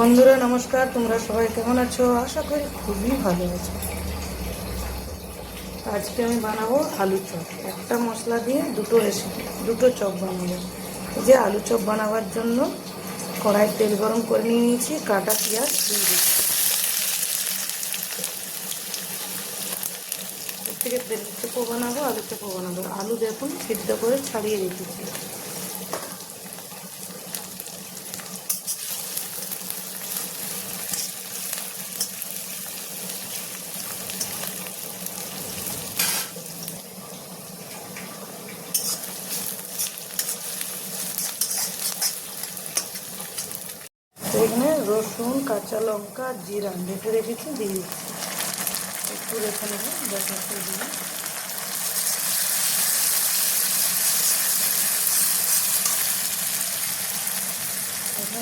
বন্ধুরা, নমস্কার। তোমরা সবাই কেমন আছো? আশা করি খুবই ভালো আছো। আজকে আমি বানাবো আলু চপ। একটা মশলা দিয়ে দুটো রেসিপি দুটো চপ বানাবো। যে আলু চপ বানাবার জন্য কড়াই তেল গরম করে নিয়ে নিয়েছি, কাটা পেঁয়াজ দিয়ে দিচ্ছি। থেকে তেল চপও বানাবো আলু চপও বানাবো। আলু দেখুন সিদ্ধ করে ছাড়িয়ে রেখেছি এখানে রসুন, কাঁচা লঙ্কা, জিরা বেটে রেখেছি, দিয়ে দিচ্ছি। একটু রেখে নেব দেখাতে দিয়ে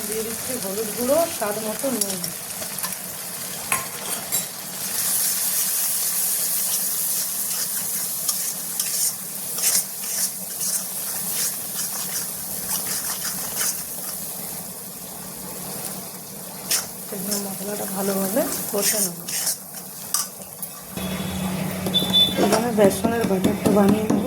দিয়ে দিচ্ছি হলুদ গুঁড়ো, স্বাদ মতো নুন। সেজন্য মশলাটা ভালোভাবে কষে নেব। এখানে বেসনের বাটারটা বানিয়ে নেব।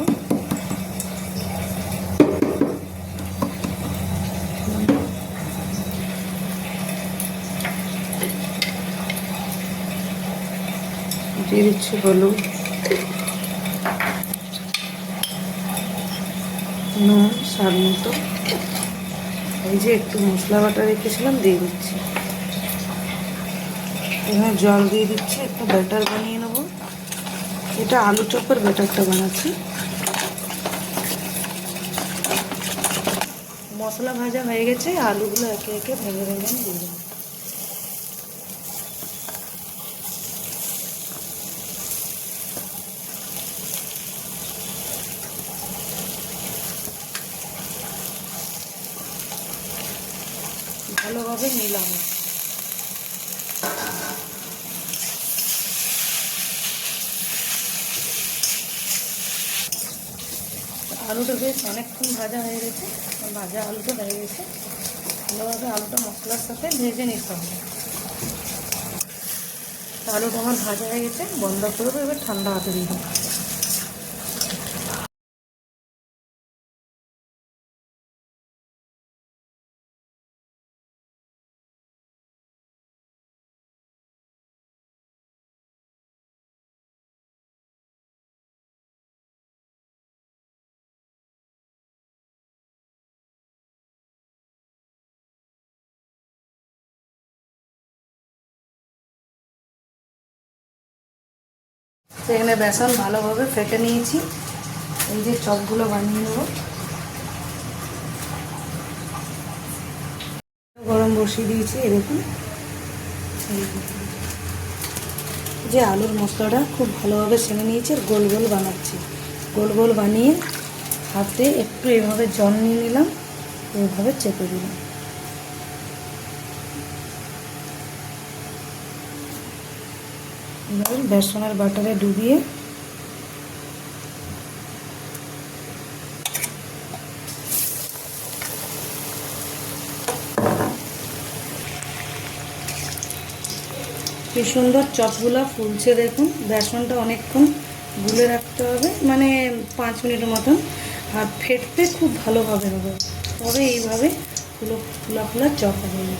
দিয়ে দিচ্ছি হলুদ, নুন, স্বাদ মতো। এই যে একটু মশলা বাটা রেখেছিলাম, দিয়ে দিচ্ছি। এখানে জল দিয়ে দিচ্ছি, একটু ব্যাটার বানিয়ে নেব। এটা আলু চপের ব্যাটারটা বানাচ্ছি। মশলা ভাজা হয়ে গেছে, আলুগুলো একে একে ভেঙে ভেঙে দিয়ে দেবো। ভালোভাবে মিলাবো আলুটা বেশ অনেকক্ষণ ভাজা হয়ে গেছে। ভাজা আলুটা হয়ে গেছে। ভালোভাবে আলুটা মশলার সাথে ভেজে নিতে হবে। আলুটা আমার ভাজা হয়ে গেছে, বন্ধ করে এবার ঠান্ডা হাতে দিয়ে সেখানে বেসন ভালোভাবে ফেটে নিয়েছি। এই যে চপগুলো বানিয়ে নেব। গরম বসিয়ে দিয়েছি এরকম যে আলুর মশলাটা খুব ভালোভাবে সেনে নিয়েছি আর গোল গোল বানাচ্ছি। গোল গোল বানিয়ে হাতে একটু এভাবে জল নিয়ে নিলাম, এভাবে চেপে দিলাম। এবার বেসনের বাটারে ডুবিয়ে কি সুন্দর চপগুলা ফুলছে দেখুন। বেসনটা অনেকক্ষণ গুলে রাখতে হবে মানে পাঁচ মিনিটের মতন। আর ফেটতে খুব ভালোভাবে হবে। তবে এইভাবে ফুলো ফুলা ফুলা চপ হবে।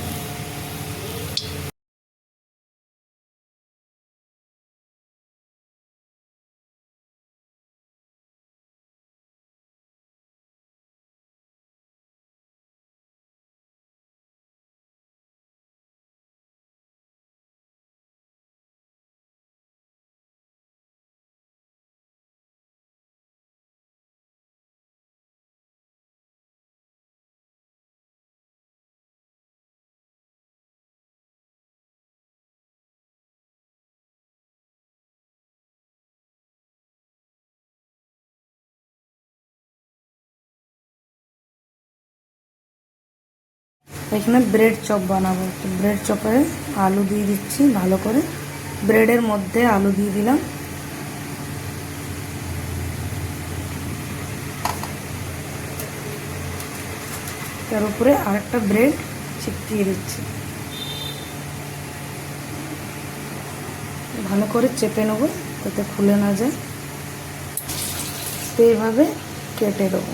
এখানে ব্রেড চপ বানাবো। তো ব্রেড চপে আলু দিয়ে দিচ্ছি ভালো করে। ব্রেডের মধ্যে আলু দিয়ে দিলাম। তার উপরে আরেকটা ব্রেড চিপকিয়ে দিচ্ছি। ভালো করে চেপে নেব, যাতে খুলে না যায়। তো কেটে দেবো।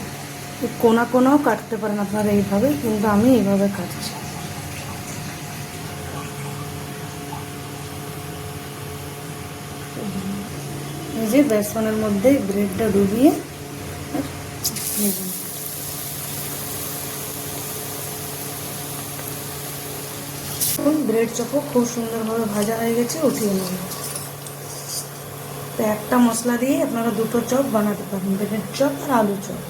কোনা কোনাও কাটতে পারেন আপনারা এইভাবে, কিন্তু আমি এইভাবে কাটছি। যে বেসনের মধ্যে ব্রেডটা ডুবিয়ে ব্রেড চপও খুব সুন্দরভাবে ভাজা হয়ে গেছে, উঠিয়ে নেব তো একটা মশলা দিয়ে আপনারা দুটো চপ বানাতে পারেন ব্রেড চপ আর আলু চপ।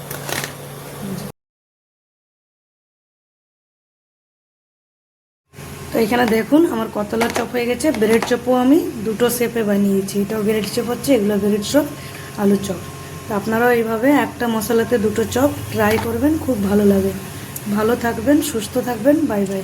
তো এখানে দেখুন, আমার কতলা চপ হয়ে গেছে, ব্রেড চপও আমি দুটো শেপে বানিয়েছি। এটাও ব্রেড চপ হচ্ছে, এগুলো ব্রেড চপ আলু চপ। তো আপনারাও এইভাবে একটা মশলাতে দুটো চপ ট্রাই করবেন, খুব ভালো লাগে। ভালো থাকবেন, সুস্থ থাকবেন বাই বাই